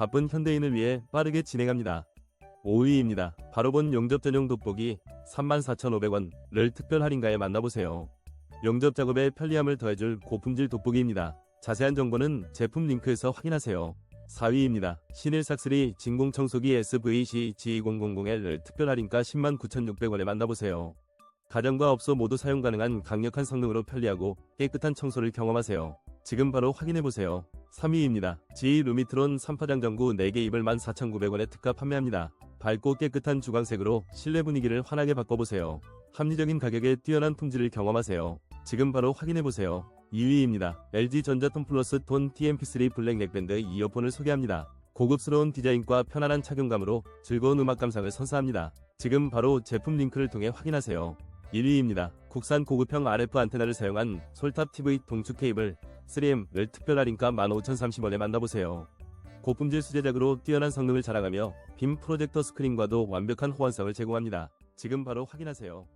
바쁜 현대인을 위해 빠르게 진행합니다. 5위입니다. 바로 본 용접 전용 돋보기 34,500원을 특별 할인가에 만나보세요. 용접 작업에 편리함을 더해줄 고품질 돋보기입니다. 자세한 정보는 제품 링크에서 확인하세요. 4위입니다. 신일 삭스리 진공 청소기 SVC G2000L 특별 할인가 109,600원에 만나보세요. 가정과 업소 모두 사용 가능한 강력한 성능으로 편리하고 깨끗한 청소를 경험하세요. 지금 바로 확인해보세요. 3위입니다. G 루미트론 3파장 전구 4개 입을 14,900원에 특가 판매합니다. 밝고 깨끗한 주광색으로 실내 분위기를 환하게 바꿔보세요. 합리적인 가격에 뛰어난 품질을 경험하세요. 지금 바로 확인해보세요. 2위입니다. LG 전자톤 플러스 톤 TMP3 블랙 넥밴드 이어폰을 소개합니다. 고급스러운 디자인과 편안한 착용감으로 즐거운 음악 감상을 선사합니다. 지금 바로 제품 링크를 통해 확인하세요. 1위입니다. 국산 고급형 RF 안테나를 사용한 솔탑 TV 동축 케이블 3M을 특별 할 인가 15,030원에 만나보세요. 고품질 수제작으로 뛰어난 성능을 자랑하며 빔 프로젝터 스크린과도 완벽한 호환성을 제공합니다. 지금 바로 확인하세요.